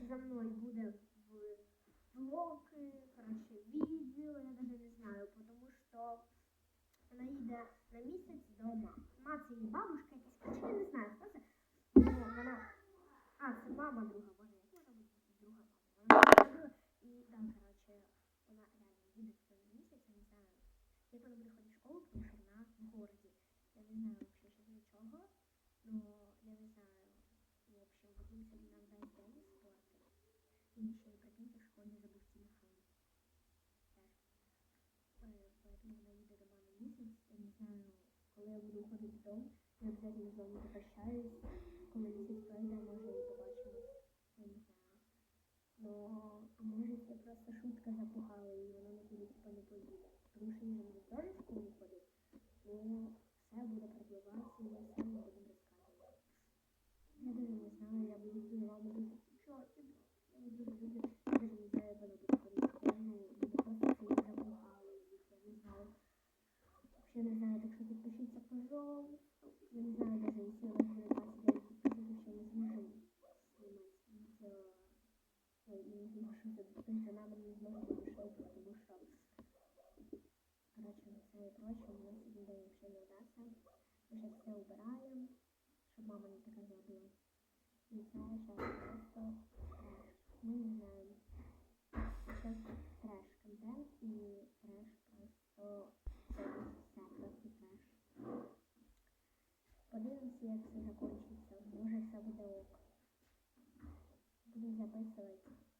За мною буде блоки, коротше, відео, я навіть не знаю, тому що вона їде на місяць дома. Мати і бабушка якісь, я не знаю, хто це. Вона... А, мама друга. не знаю вообще, що для чого, но я не знаю. В общем, Вадим сьогодні нам дасть день спорти. І ще й прикиньте, в школі забув телефон. Теж. Е, Поэтому вона їде до мами місяць. Я не знаю, коли я буду ходити додому, я обов'язково з вами попрощаюсь. Коли місяць пройде, може і побачимось. Я не знаю. Но, а може це просто шутка запугала і вона нікуди типа не поїде. Тому що їй же теж в школу ходить. даже не знаю, я буду з вами дуже скучати. Я не дуже люблю. Я даже не знаю, як вона буде ходити. Я, ну, буде просто це їх запугали їх, я не знаю. Вообще не знаю, так що підпишіться, пожалуйста. Я не знаю, даже если у нас буде 29 підписників, що ми зможемо знімати відео. Ой, не зможемо, тобто за нами не зможемо пішов, тому що Короче, все і прочее, у нас сьогодні день вообще не удався. Ми зараз все убираємо, щоб мама не така забула. І це зараз просто треш. Ми не знаємо. Зараз треш контент і треш просто це все просто треш. Подивимося, як все закінчиться. Може все буде ок. Будемо записувати. Все точно.